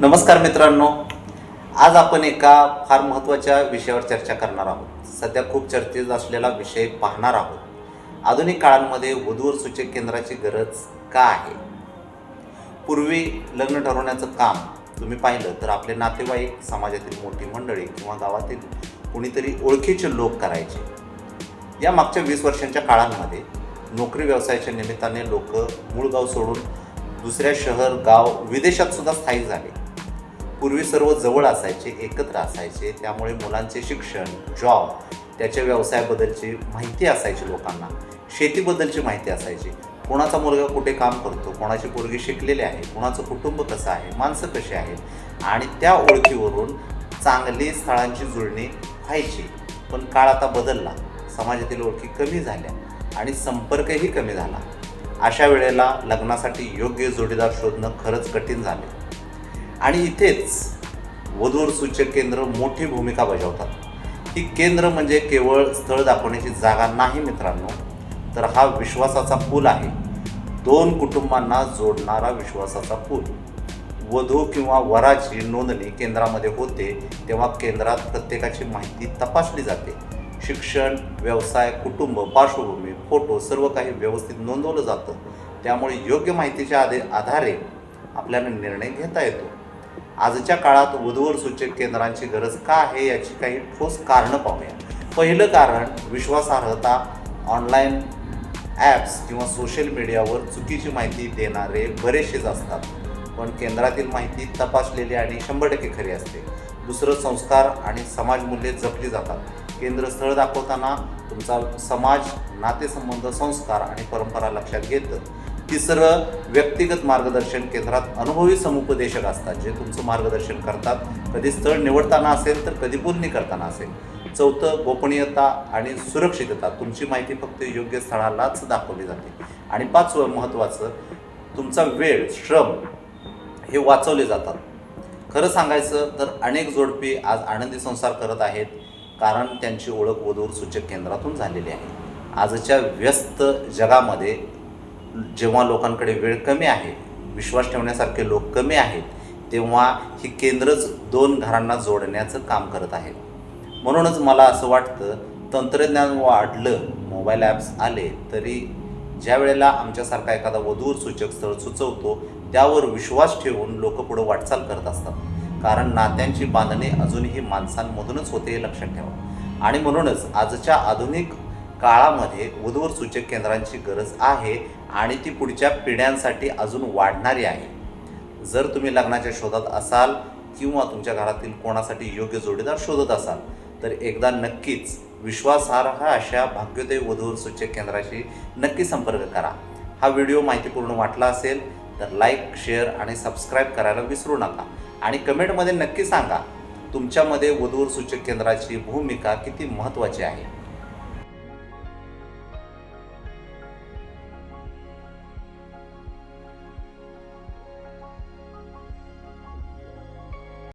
नमस्कार मित्रांनो. आज आपण एका फार महत्त्वाच्या विषयावर चर्चा करणार आहोत. सध्या खूप चर्चेत असलेला विषय पाहणार आहोत. आधुनिक काळांमध्ये वधूवर सूचक केंद्राची गरज का आहे? पूर्वी लग्न ठरवण्याचं काम तुम्ही पाहिलं तर आपले नातेवाईक समाजातील मोठी मंडळी किंवा गावातील कुणीतरी ओळखीचे लोक करायचे. या मागच्या वीस वर्षांच्या काळांमध्ये नोकरी व्यवसायाच्या निमित्ताने लोक मूळ गाव सोडून दुसऱ्या शहर गाव विदेशात सुद्धा स्थायिक झाले. पूर्वी सर्व जवळ असायचे एकत्र असायचे. त्यामुळे मुलांचे शिक्षण जॉब त्याच्या व्यवसायाबद्दलची माहिती असायची लोकांना. शेतीबद्दलची माहिती असायची. कोणाचा मुलगा कुठे काम करतो कोणाची पोरगी शिकलेली आहे कोणाचं कुटुंब कसं आहे माणसं कशी आहेत आणि त्या ओळखीवरून चांगली स्थळांची जुळणी व्हायची. पण काळ आता बदलला. समाजातील ओळखी कमी झाल्या आणि संपर्कही कमी झाला. अशा वेळेला लग्नासाठी योग्य जोडीदार शोधणं खरंच कठीण झाले. आणि इथेच वधूवर सूचक केंद्र मोठी भूमिका बजावतात. ही केंद्र म्हणजे केवळ स्थळ दाखवण्याची जागा नाही मित्रांनो तर हा विश्वासाचा पूल आहे. दोन कुटुंबांना जोडणारा विश्वासाचा पूल. वधू किंवा वराची नोंदणी केंद्रामध्ये होते तेव्हा केंद्रात प्रत्येकाची माहिती तपासली जाते. शिक्षण व्यवसाय कुटुंब पार्श्वभूमी फोटो सर्व काही व्यवस्थित नोंदवलं जातं. त्यामुळे योग्य माहितीच्या आधे आधारे आपल्याला निर्णय घेता येतो. आजच्या काळात वधूवर सूचक केंद्रांची गरज का आहे याची काही ठोस कारणं पाहूया. पहिलं कारण विश्वासार्हता ऑनलाईन ॲप्स किंवा सोशल मीडियावर चुकीची माहिती देणारे बरेचसेच असतात. पण केंद्रातील माहिती तपासलेली आणि शंभर टक्के खरी असते. दुसरं संस्कार आणि समाजमूल्ये जपली जातात. केंद्र स्थळ दाखवताना तुमचा समाज नातेसंबंध संस्कार आणि परंपरा लक्षात घेतं. तिसरं व्यक्तिगत मार्गदर्शन केंद्रात अनुभवी समुपदेशक असतात जे तुमचं मार्गदर्शन करतात. कधी स्थळ निवडताना असेल तर कधी बोलणी करताना असेल. चौथं गोपनीयता आणि सुरक्षितता. तुमची माहिती फक्त योग्य स्थळालाच दाखवली जाते. आणि पाचवं महत्त्वाचं तुमचा वेळ श्रम हे वाचवले जातात. खरं सांगायचं तर अनेक जोडपी आज आनंदी संसार करत आहेत कारण त्यांची ओळख वधूर सूचक केंद्रातून झालेली आहे. आजच्या व्यस्त जगामध्ये जेव्हा लोकांकडे वेळ कमी आहे विश्वास ठेवण्यासारखे लोक कमी आहेत तेव्हा ही केंद्रच दोन घरांना जोडण्याचं काम करत आहेत म्हणूनच मला असं वाटतं तंत्रज्ञान वाढलं मोबाईल ॲप्स आले तरी ज्या वेळेला आमच्यासारखा एखादा वधूर सूचक स्थळ सुचवतो त्यावर विश्वास ठेवून लोक पुढं वाटचाल करत असतात. कारण नात्यांची बांधणी अजूनही माणसांमधूनच होते हे लक्षात ठेवा. आणि म्हणूनच आजच्या आधुनिक काळामध्ये वधूवर सूचक केंद्रांची गरज आहे आणि ती पुढच्या पिढ्यांसाठी अजून वाढणारी आहे. जर तुम्ही लग्नाच्या शोधात असाल किंवा तुमच्या घरातील कोणासाठी योग्य जोडीदार शोधत असाल तर एकदा नक्कीच विश्वासार्ह अशा भाग्योदय वधूवर सूचक केंद्राशी नक्की संपर्क करा. हा व्हिडिओ माहितीपूर्ण वाटला असेल तर लाईक शेअर आणि सबस्क्राईब करायला विसरू नका. आणि कमेंटमध्ये नक्की सांगा तुमच्यामध्ये वधूवर सूचक केंद्राची भूमिका किती महत्त्वाची आहे?